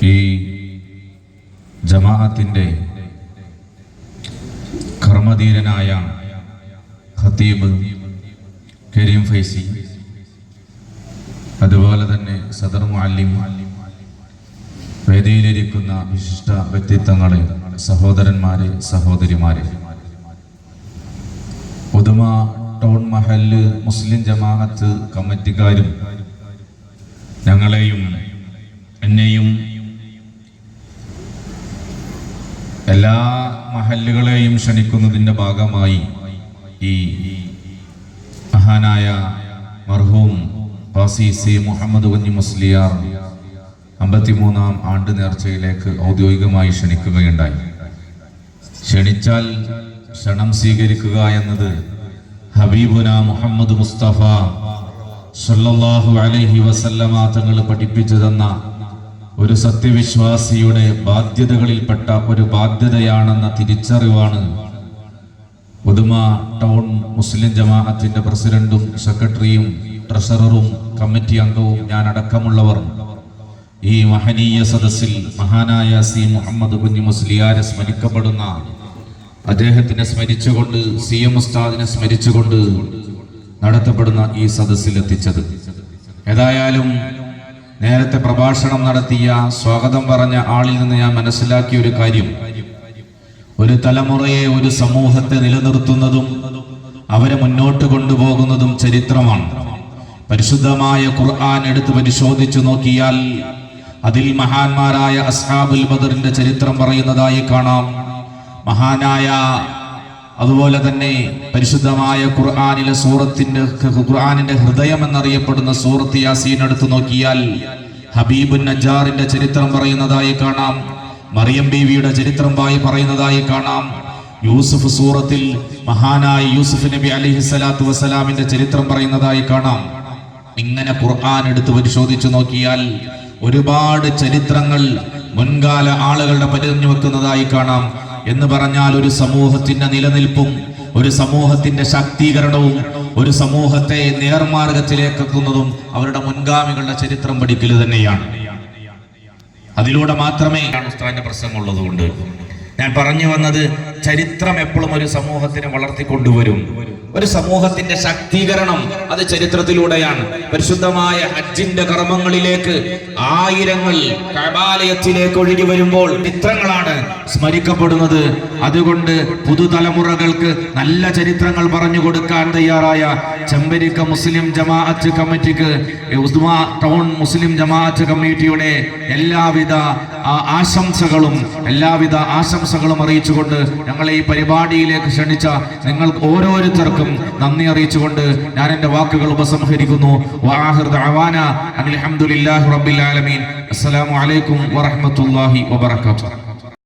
ഈ ജമാഅത്തിന്റെ കർമ്മധീരനായ ഹത്തീബ് കരീം ഫൈസി അതുപോലെ തന്നെ സദർ മുഅല്ലിം വേദിയിലിരിക്കുന്ന വിശിഷ്ട വ്യക്തിത്വങ്ങളെ സഹോദരന്മാരെ സഹോദരിമാരെ. ഉദുമ ടൗൺ മഹൽ മുസ്ലിം ജമാഅത്ത് കമ്മിറ്റിക്കാരും ഞങ്ങളെയും എന്നെയും എല്ലാ മഹല്ലുകളെയും ക്ഷണിക്കുന്നതിന്റെ ഭാഗമായി ഈ മഹാനായ മർഹൂം ഫാസി സി മുഹമ്മദ് കുഞ്ഞി മുസ്ലിയാർ അമ്പത്തിമൂന്നാം ആണ്ട് നേർച്ചയിലേക്ക് ഔദ്യോഗികമായി ക്ഷണിക്കുകയുണ്ടായി. ക്ഷണിച്ചാൽ ക്ഷണം സ്വീകരിക്കുക എന്നത് ഹബീബുന മുഹമ്മദ് മുസ്തഫ സല്ലല്ലാഹു അലൈഹി വസല്ലമ തങ്ങൾ പഠിപ്പിച്ചു തന്ന ഒരു സത്യവിശ്വാസിയുടെ ബാധ്യതകളിൽപ്പെട്ട ഒരു ബാധ്യതയാണെന്ന തിരിച്ചറിവാണ് പുതുമ ടൗൺ മുസ്ലിം ജമാഅത്തിന്റെ പ്രസിഡന്റും സെക്രട്ടറിയും ട്രഷററും കമ്മിറ്റി അംഗവും ഞാൻ അടക്കമുള്ളവർ ഈ മഹനീയ സദസ്സിൽ മഹാനായ സി മുഹമ്മദ് കുഞ്ഞു മുസ്ലിയാരെ സ്മരിക്കപ്പെടുന്ന അദ്ദേഹത്തിനെ സ്മരിച്ചുകൊണ്ട് സി എം ഉസ്താദിനെ സ്മരിച്ചുകൊണ്ട് നടത്തപ്പെടുന്ന ഈ സദസ്സിൽ എത്തിച്ചത്. ഏതായാലും നേരത്തെ പ്രഭാഷണം നടത്തിയ സ്വാഗതം പറഞ്ഞ ആളിൽ നിന്ന് ഞാൻ മനസ്സിലാക്കിയ ഒരു കാര്യം. ഒരു തലമുറയെ ഒരു സമൂഹത്തെ നിലനിർത്തുന്നതും അവരെ മുന്നോട്ട് കൊണ്ടുപോകുന്നതും ചരിത്രമാണ്. പരിശുദ്ധമായ ഖുർആൻ എടുത്ത് പരിശോധിച്ചു നോക്കിയാൽ അതിൽ മഹാന്മാരായ അസ്ഹാബുൽ ബദറിന്റെ ചരിത്രം പറയുന്നതായി കാണാം. മഹാനായ അതുപോലെ തന്നെ പരിശുദ്ധമായ ഖുർആാനിലെ സൂറത്തിന്റെ ഖുർആാനിന്റെ ഹൃദയം എന്നറിയപ്പെടുന്ന സൂറത്ത് യാസീൻ എടുത്തു നോക്കിയാൽ ഹബീബ് നജാറിന്റെ ചരിത്രം പറയുന്നതായി കാണാം മറിയം ബീവിയുടെ ചരിത്രം പറയുന്നതായി കാണാം. യൂസുഫ് സൂറത്തിൽ മഹാനായ യൂസുഫ് നബി അലിഹി സ്വലാത്തു വസ്സലാമിന്റെ ചരിത്രം പറയുന്നതായി കാണാം. ഇങ്ങനെ ഖുർആൻ എടുത്ത് പരിശോധിച്ചു നോക്കിയാൽ ഒരുപാട് ചരിത്രങ്ങൾ മുൻകാല ആളുകളുടെ പരിഞ്ഞു വെക്കുന്നതായി കാണാം. എന്ന് പറഞ്ഞാൽ ഒരു സമൂഹത്തിന്റെ നിലനിൽപ്പും ഒരു സമൂഹത്തിന്റെ ശാക്തീകരണവും ഒരു സമൂഹത്തെ നേർമാർഗത്തിലേക്ക് എത്തുന്നതും അവരുടെ മുൻഗാമികളുടെ ചരിത്രം പഠിക്കൽ തന്നെയാണ്. അതിലൂടെ മാത്രമേ ഉസ്താദിന്റെ പ്രശ്നമുള്ളത് കൊണ്ട് ഞാൻ പറഞ്ഞു വന്നത് ചരിത്രം എപ്പോഴും ഒരു സമൂഹത്തിനെ വളർത്തിക്കൊണ്ടുവരും. ഒരു സമൂഹത്തിന്റെ ശാക്തീകരണം അത് ചരിത്രത്തിലൂടെയാണ്. പരിശുദ്ധമായ ഹജ്ജിന്റെ കർമ്മങ്ങളിലേക്ക് ആയിരങ്ങൾ കബാലയത്തിലേക്ക് ഒഴുകി വരുമ്പോൾ ചിത്രങ്ങളാണ് സ്മരിക്കപ്പെടുന്നത്. അതുകൊണ്ട് പുതുതലമുറകൾക്ക് നല്ല ചരിത്രങ്ങൾ പറഞ്ഞു കൊടുക്കാൻ തയ്യാറായ ചെമ്പരിക്ക മുസ്ലിം ജമാഅത്ത് കമ്മിറ്റിക്ക് ഉസ്മ ടൗൺ മുസ്ലിം ജമാഅത്ത് കമ്മിറ്റിയുടെ എല്ലാവിധ ആശംസകളും എല്ലാവിധ ആശംസകളും അറിയിച്ചുകൊണ്ട് ഞങ്ങളെ ഈ പരിപാടിയിലേക്ക് ക്ഷണിച്ച നിങ്ങൾക്ക് ഓരോരുത്തർക്കും നന്ദി അറിയിച്ചുകൊണ്ട് ഞാൻ എന്റെ വാക്കുകൾ ഉപസംഹരിക്കുന്നു. ഹംദുലില്ലാഹി റബ്ബിൽ ആലമീൻ. അസ്സലാമു അലൈക്കും വറഹ്മത്തുള്ളാഹി വബറകാതുഹു.